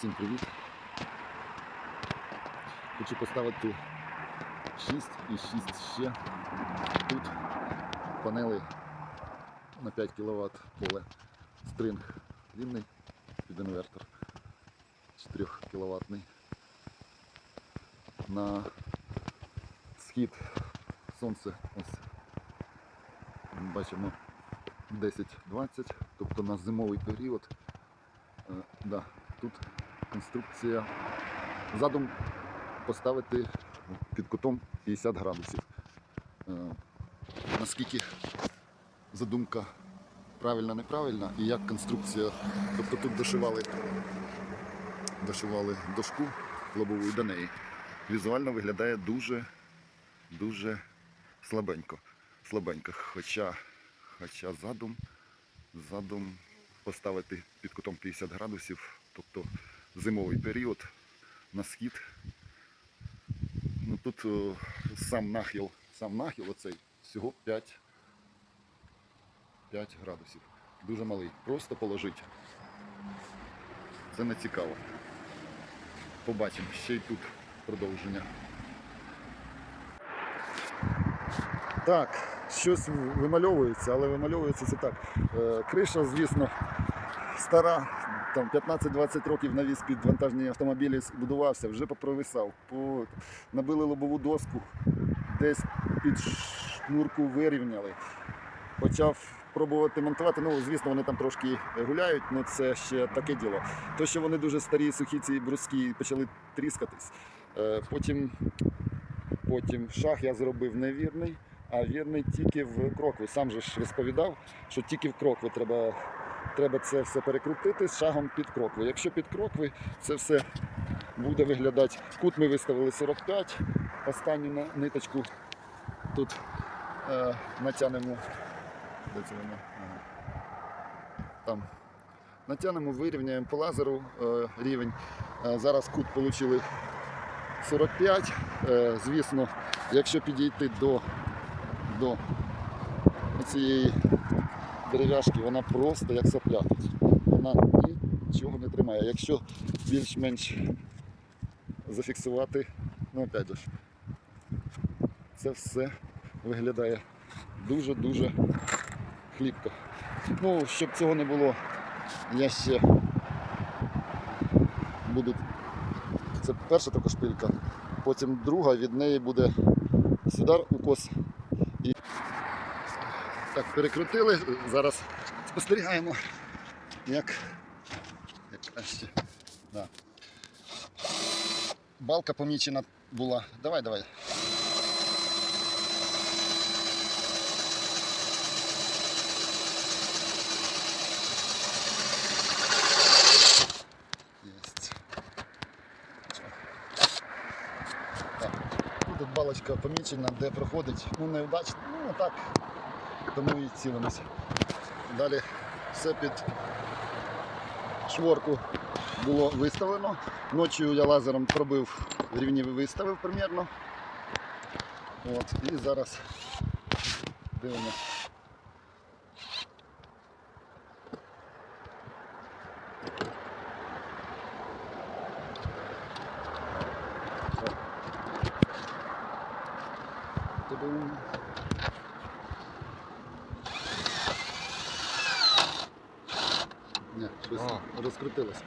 Всім привіт. Хочу поставити 6 і 6 ще. Тут панели на 5 кВт поле. Стринг длинний під інвертор 4 кВт. На схід сонце ось бачимо 10-20, тобто на зимовий період. Е, да, тут конструкція. Задум поставити під кутом 50 градусів. Е, Наскільки задумка правильна, неправильна і як конструкція. Тобто тут дошивали, дошивали дошку лобову до неї. Візуально виглядає дуже, дуже слабенько. слабенько. Хоча, хоча задум, задум поставити під кутом 50 градусів, тобто зимовий період на схід. Ну, тут о, сам нахил, сам нахил оцей всього 5, 5 градусів. Дуже малий. Просто положить. Це не цікаво. Побачимо. Ще й тут продовження. Так, щось вимальовується, але вимальовується це так. Е, Криша, звісно, стара, там 15-20 років навіс під вантажні автомобілі будувався, вже попровисав. По... Набили лобову доску, десь під шнурку вирівняли. Почав пробувати монтувати. Ну, звісно, вони там трошки гуляють, але це ще таке діло. То, що вони дуже старі, сухі ці бруски почали тріскатись. Е, Потім, потім шаг я зробив невірний, а вірний тільки в крокву. Сам же ж розповідав, що тільки в крокву треба треба це все перекрутити з шагом під крокви. Якщо під крокви, це все буде виглядати. Кут ми виставили 45, останню ниточку тут е, натягнемо. Де це воно? Ага. Там. Натягнемо, вирівняємо по лазеру е, рівень. Е, зараз кут отримали 45. Е, звісно, якщо підійти до, до цієї дерев'яшки, вона просто як сопля. Вона нічого не тримає. Якщо більш-менш зафіксувати, ну опять ж, це все виглядає дуже-дуже хліпко. Ну, щоб цього не було, я ще буду. Це перша така шпилька, потім друга, від неї буде сюди укос. І... Так, перекрутили, зараз спостерігаємо, як, як. Да. Балка помічена була. Давай, давай. Тут балочка помічена, де проходить. Ну, неудачно, ну так. Тому і цілимося. Далі все під шворку було виставлено. Ночі я лазером пробив рівні виставив примірно. От, і зараз дивимося. Та-дам. Ні, щось А. розкрутилось.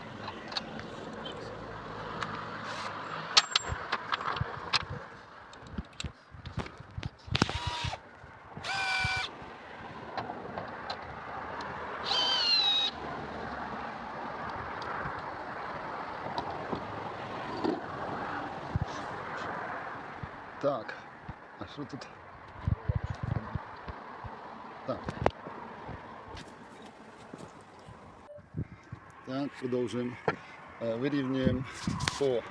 Так, а що тут? Так. Так, продовжуємо. Е, Вирівнюємо по,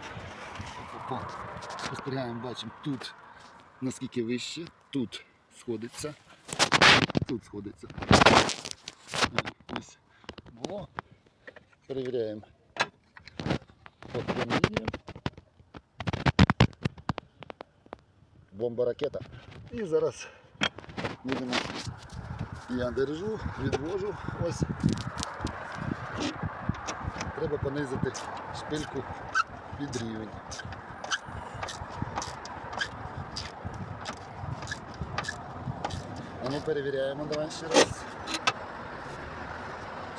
по спостерігаємо, бачимо тут наскільки вище, тут сходиться, тут сходиться. Ось було. Перевіряємо. Прямо лінія. Бомба ракета. І зараз будемо. Я держу, відвожу. Ось. Треба понизити шпильку під рівень. А ну перевіряємо давай ще раз.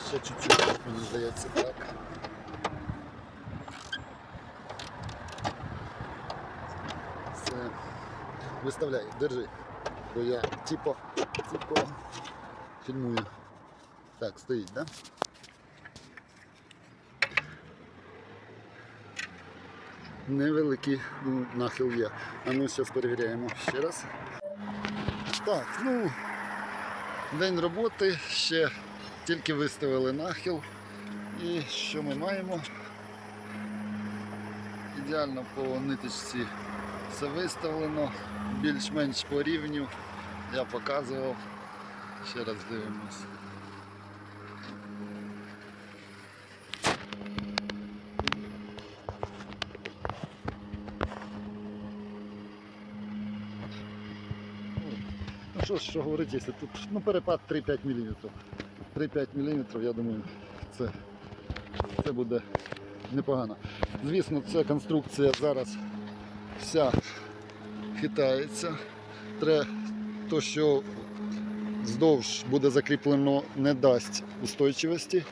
Ще чуть-чуть, мені здається, так. Все. Виставляй, держи. Бо я типу, типу фільмую. Так, стоїть, да? Невеликий ну, нахил є. А ну зараз перевіряємо ще раз. Так, ну, день роботи, ще тільки виставили нахил. І що ми маємо? Ідеально по ниточці все виставлено, більш-менш по рівню. Я показував. Ще раз дивимось. Ну що що говорити, якщо тут ну, перепад 3-5 мм. 3-5 мм, я думаю, це, це буде непогано. Звісно, ця конструкція зараз вся хитається. Треба то, що вздовж буде закріплено, не дасть устойчивості.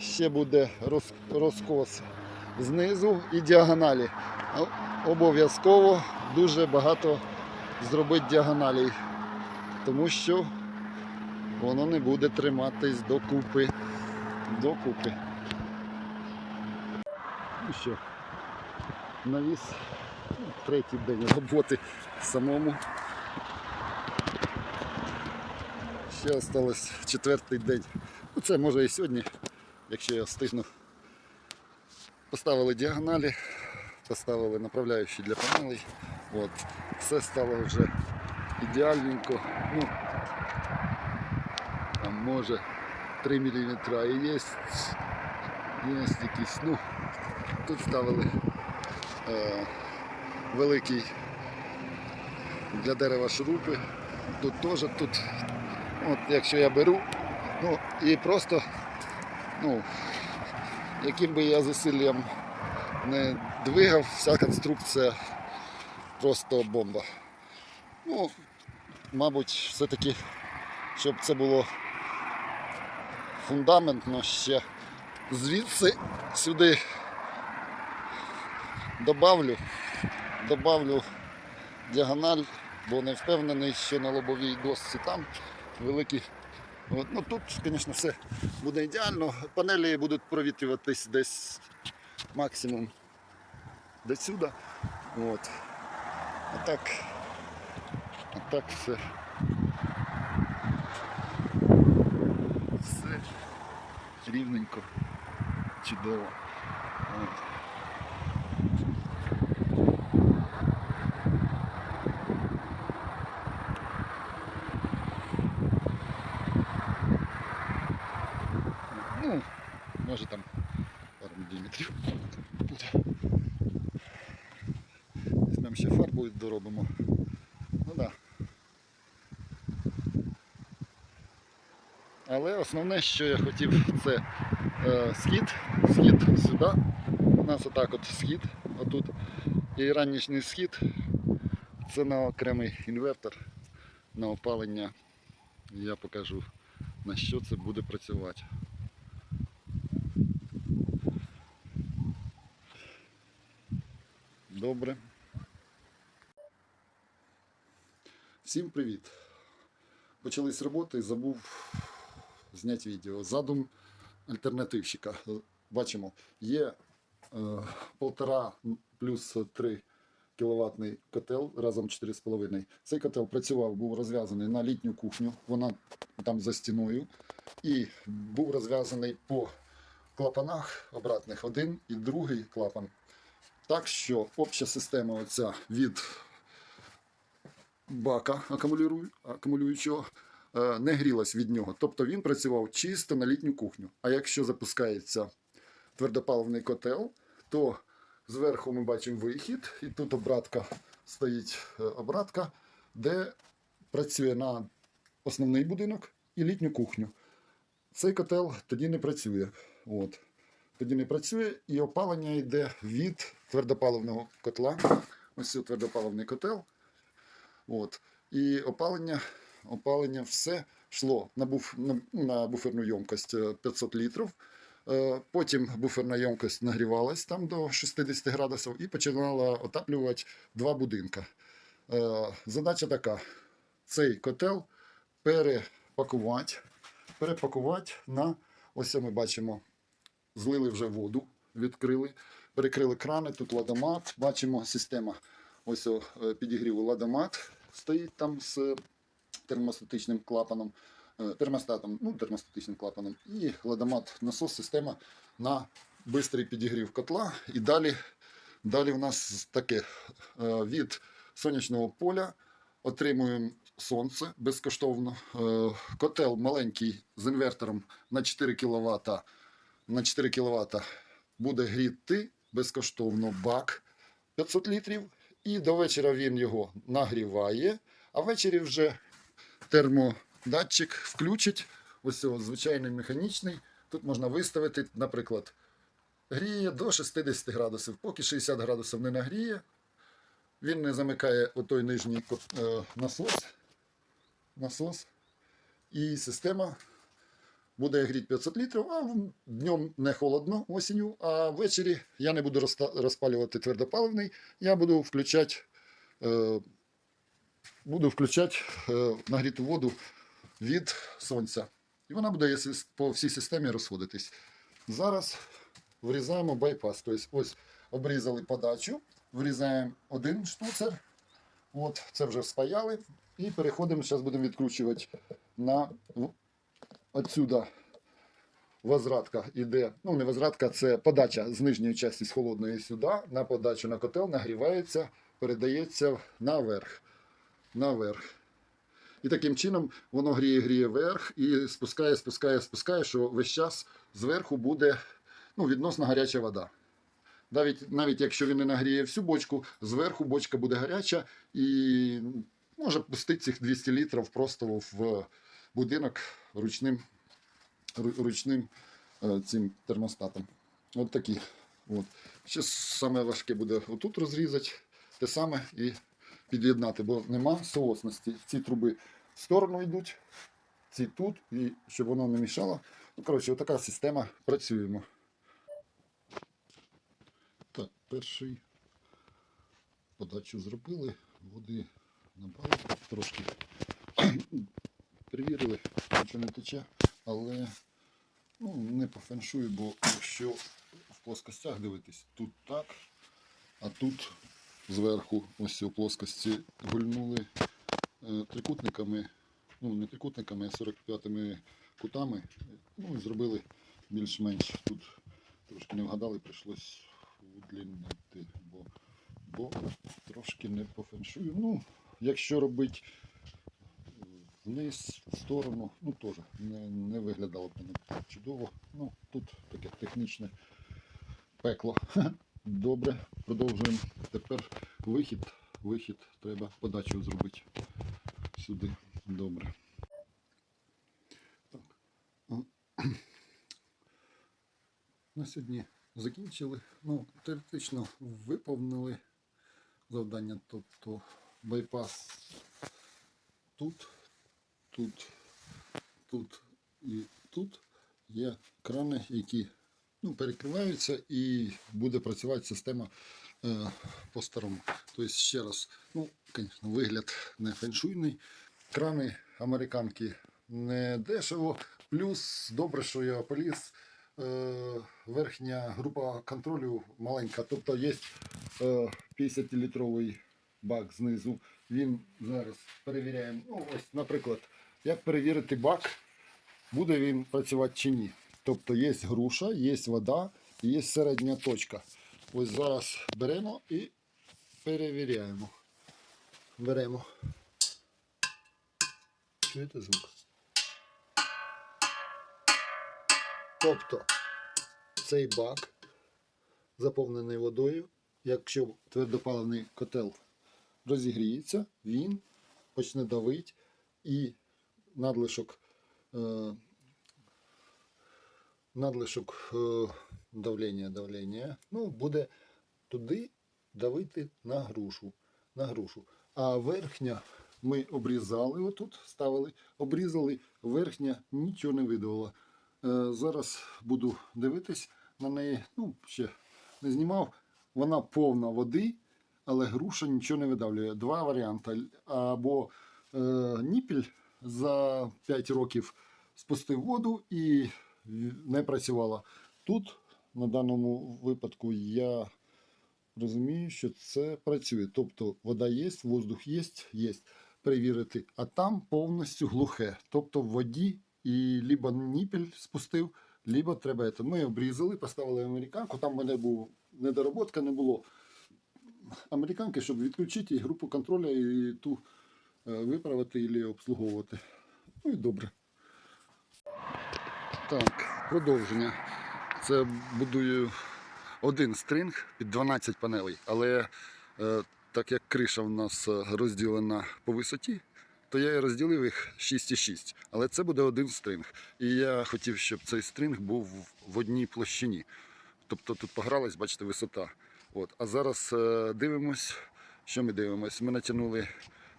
Ще буде роз, розкос знизу і діагоналі. Обов'язково дуже багато зробити діагоналей, тому що воно не буде триматись докупи. Докупи. Ну що, навіс третій день роботи самому. Ще осталось четвертий день. Ну це може і сьогодні, якщо я встигну. Поставили діагоналі, поставили направляючі для панелей. От. Все стало вже ідеальненько. Ну, там може 3 мм і є, є якісь. Ну, тут ставили е, великий для дерева шурупи. Тут теж тут, от якщо я беру, ну і просто, ну, яким би я зусиллям не двигав, вся конструкція просто бомба. Ну, мабуть, все-таки, щоб це було фундаментно ще звідси сюди добавлю, добавлю діагональ, бо не впевнений, що на лобовій досці там великий. От, ну тут, звісно, все буде ідеально. Панелі будуть провітрюватись десь максимум до сюди. От. А так, а так все. Все рівненько, чудово. От. Ну, може там пару міліметрів буде. Візьмемо ще доробимо. Ну да. Але основне, що я хотів, це е, схід, схід сюди. У нас отак от схід, отут. І ранішній схід це на окремий інвертор, на опалення. Я покажу на що це буде працювати. Добре. Всім привіт. Почались роботи, забув зняти відео. Задум альтернативщика. Бачимо, є е, полтора плюс 3 кіловатний котел разом 4,5. Цей котел працював, був розв'язаний на літню кухню, вона там за стіною, і був розв'язаний по клапанах обратних один і другий клапан. Так що обща система оця від бака акумулюючого е, не грілась від нього. Тобто він працював чисто на літню кухню. А якщо запускається твердопаливний котел, то зверху ми бачимо вихід, і тут обратка стоїть е, обратка, де працює на основний будинок і літню кухню. Цей котел тоді не працює. От. тоді не працює, і опалення йде від твердопаливного котла. Ось це твердопаливний котел. От. І опалення, опалення все йшло на, буф, на, на буферну ємкость е, 500 літрів. Е, Потім буферна ємкость нагрівалась там до 60 градусів і починала отаплювати два будинки. Е, Задача така: цей котел перепакувати, перепакувати на ось ми бачимо, злили вже воду, відкрили, перекрили крани, тут ладомат, бачимо система ось е, підігріву ладомат стоїть там з термостатичним клапаном, е, термостатом, ну, термостатичним клапаном, і ладомат насос система на швидкий підігрів котла. І далі, далі в нас таке е, від сонячного поля отримуємо сонце безкоштовно. Е, Котел маленький з інвертором на 4 кВт, на 4 кВт буде гріти безкоштовно бак 500 літрів. І до вечора він його нагріває, а ввечері вже термодатчик включить. Ось цього звичайний механічний. Тут можна виставити, наприклад, гріє до 60 градусів. Поки 60 градусів не нагріє, він не замикає отой нижній е, насос. насос. І система буде гріти 500 літрів, а днем не холодно осінню, а ввечері я не буду розпалювати твердопаливний, я буду включати, е, буду включати е, нагріту воду від сонця. І вона буде по всій системі розходитись. Зараз врізаємо байпас. Тобто ось обрізали подачу, врізаємо один штуцер. От, це вже спаяли. І переходимо, зараз будемо відкручувати на отсюда возвратка іде. Ну, не возвратка, це подача з нижньої частини з холодної сюди, на подачу на котел, нагрівається, передається наверх. наверх. І таким чином воно гріє, гріє вверх і спускає, спускає, спускає, що весь час зверху буде ну, відносно гаряча вода. Навіть, навіть якщо він не нагріє всю бочку, зверху бочка буде гаряча і може пустити цих 200 літрів просто в будинок ручним, ручним е, цим термостатом. От такі. От. Ще саме важке буде отут розрізати, те саме і під'єднати, бо нема соосності. Ці труби в сторону йдуть, ці тут, і щоб воно не мішало. Ну, коротше, отака система працюємо. Так, перший подачу зробили, води набрали трошки. Перевірили, нічого не тече, але ну, не по феншую, бо якщо в плоскостях дивитись, тут так, а тут зверху, ось у плоскості гульнули е, трикутниками, ну не трикутниками, а 45 кутами. Ну і зробили більш-менш тут трошки не вгадали, прийшлось удлінити, бо, бо трошки не по феншую. Ну, якщо робити вниз, в сторону, ну теж не, не виглядало б воно чудово. Ну, тут таке технічне пекло. Добре, продовжуємо. Тепер вихід. Вихід треба подачу зробити сюди. Добре. Так. На сьогодні закінчили. Ну, теоретично виповнили завдання, тобто байпас тут, тут, тут і тут є крани, які ну, перекриваються і буде працювати система е, по-старому. Тобто, ще раз, ну, звісно, вигляд не феншуйний. Крани американки не дешево. Плюс добре, що я поліз. Е, верхня група контролю маленька. Тобто є е, 50-літровий бак знизу. Він зараз перевіряємо. Ну, ось, наприклад, як перевірити бак, буде він працювати чи ні. Тобто є груша, є вода і є середня точка. Ось зараз беремо і перевіряємо. Беремо. Чуєте звук? Тобто цей бак заповнений водою. Якщо твердопаливний котел розігріється, він почне давити і надлишок, е, надлишок е, давлення, давлення. Ну, буде туди давити на грушу. На грушу. А верхня ми обрізали отут, ставили, обрізали, верхня нічого не видавала. Е, зараз буду дивитись на неї. Ну, ще не знімав. Вона повна води, але груша нічого не видавлює. Два варіанти. Або е, ніпіль за 5 років спустив воду і не працювала. Тут, на даному випадку, я розумію, що це працює. Тобто вода є, воздух є, є. Перевірити. А там повністю глухе. Тобто в воді і либо ніпель спустив, либо треба. Це. Ми обрізали, поставили американку. Там в мене був недоработка, не було американки, щоб відключити групу контролю і ту виправити і обслуговувати. Ну і добре. Так, продовження. Це будую один стринг під 12 панелей, але е, так як криша в нас е, розділена по висоті, то я і розділив їх 6,6. Але це буде один стринг. І я хотів, щоб цей стринг був в одній площині. Тобто тут погралась, бачите, висота. От. А зараз е, дивимось, що ми дивимось. Ми натягнули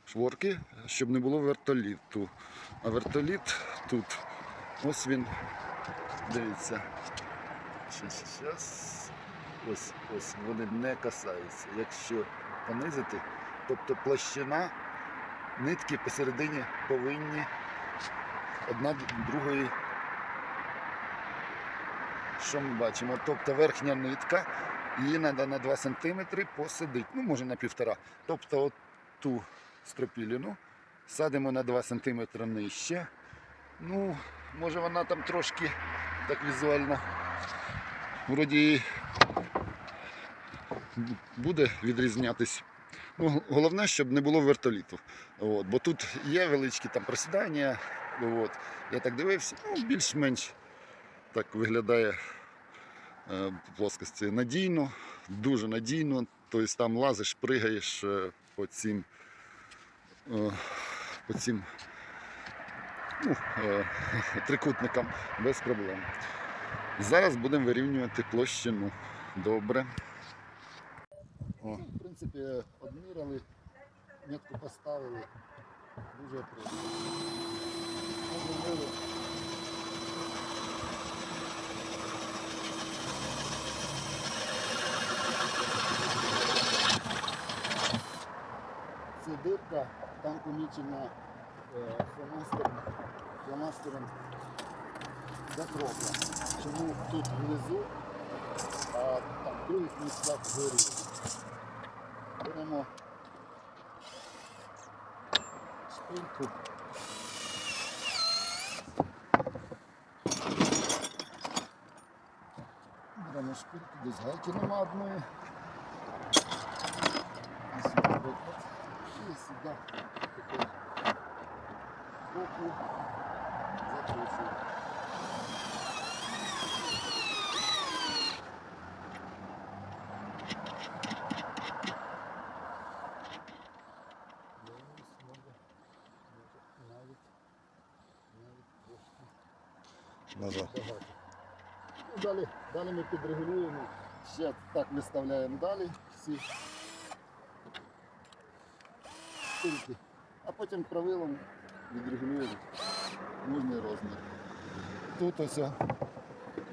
шворки, щоб не було вертоліту. А вертоліт тут, ось він, дивіться. Щас. Ось, ось вони не касаються. Якщо понизити, тобто площина нитки посередині повинні одна другої. Що ми бачимо? Тобто верхня нитка, її треба на 2 см посадити, ну може на півтора. Тобто от ту стропіліну садимо на 2 см нижче. Ну, може вона там трошки так візуально вроді буде відрізнятись. Ну, головне, щоб не було вертоліту. От, бо тут є величкі там просідання. От. Я так дивився, ну, більш-менш так виглядає е, плоскості надійно, дуже надійно. Тобто там лазиш, пригаєш е, по цим, по цим ну, е, трикутникам без проблем. Зараз будемо вирівнювати площину. Добре. О. В принципі, одміряли, метку поставили. Дуже просто. Одміряли. Це дирка, там помічена е, фломастером, фломастером закропла. Чому тут внизу, а там в других місцях вгорі. Беремо шпильку. Беремо шпильку, десь гайки нема одної. І сюди боку трошки Назад. Ну, далі, далі ми підрегулюємо. Ще так виставляємо далі всі стільки. А потім правилом відрегулюють нужний розмір. Тут ось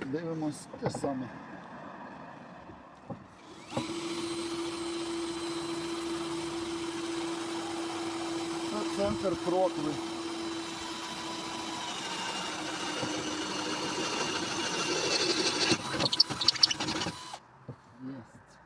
дивимось те саме. Це центр крокви. Єсть.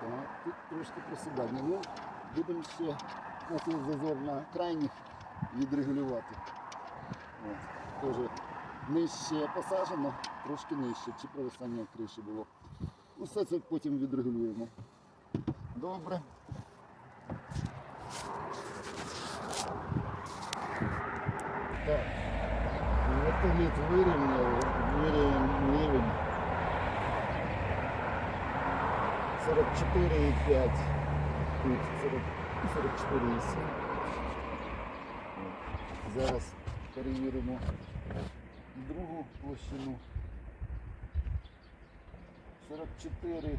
Так, тут трошки просідання. Ну, будемо ще ось є зазор на крайніх відрегулювати. Теж нижче посаджено, трошки нижче, чи провисання криші було. Ну, все це потім відрегулюємо. Добре. Так. Вертоліт вирівняв, вирівняв рівень 44,5. Тут 40, 44,7. Зараз перевіримо другу площину. 44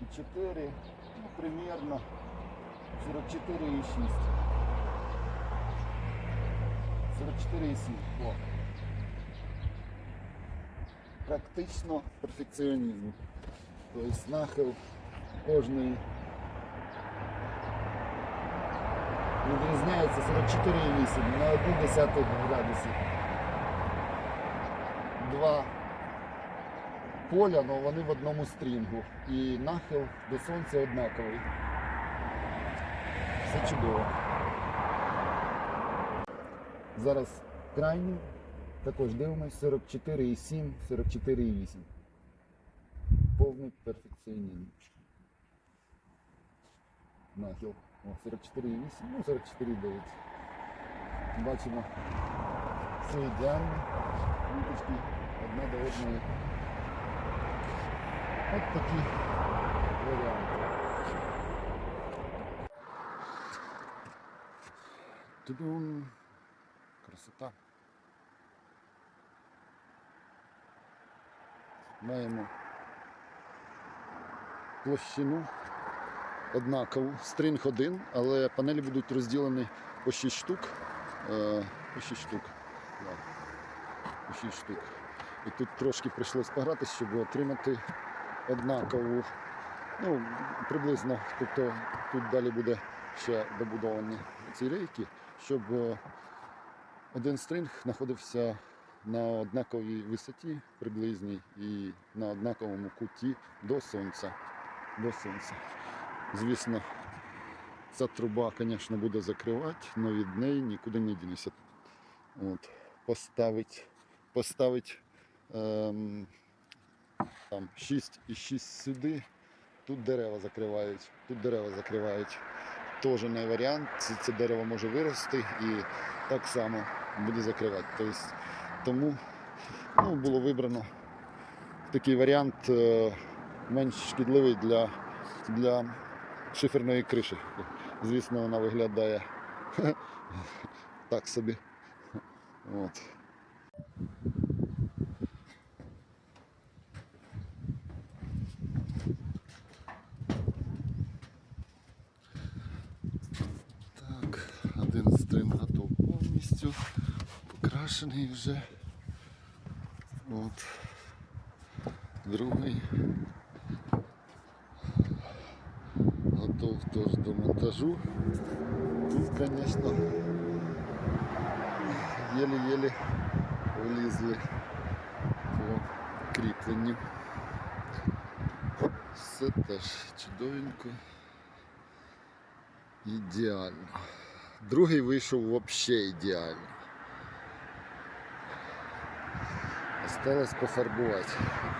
і 4, ну, примерно 44,6. 44,7. О. Практично перфекціонізм. Тобто нахил кожної відрізняється 44,8 на 1 десяту градусів. Два поля, але вони в одному стрінгу. І нахил до сонця однаковий. Все чудово. Зараз крайній. Також дивимось 44,7, 44,8. Повний перфекціонізм. Нахил. О, 44,8, ну 44,9. Бачимо все ідеально. Ниточки одна до одної. От такі варіанти. Тудум. Красота. Маємо площину однакову, стрінг один, але панелі будуть розділені по 6 штук. Е, По 6 штук. По 6 штук. І тут трошки прийшлось погратися, щоб отримати однакову, ну, приблизно, тобто тут далі буде ще добудовані ці рейки, щоб один стрінг знаходився на однаковій висоті приблизній і на однаковому куті до сонця. До сонця. Звісно, ця труба, звісно, буде закривати, але від неї нікуди не дінешся. От, поставить, поставить ем, там 6 і 6 сюди, тут дерева закривають, тут дерева закривають. Теж не варіант, це, це дерево може вирости і так само буде закривати. Тобто, тому ну, було вибрано такий варіант е, менш шкідливий для, для шиферної криші. Звісно, вона виглядає так собі. От. Так, один стрим готов повністю, покрашений вже. От. Другий. Готов теж до монтажу. Тут, звісно, єлі-єлі влізли по кріпленню. Все теж чудовенько. Ідеально. Другий вийшов взагалі ідеально. Осталось пофарбувати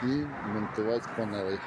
і монтувати панелей.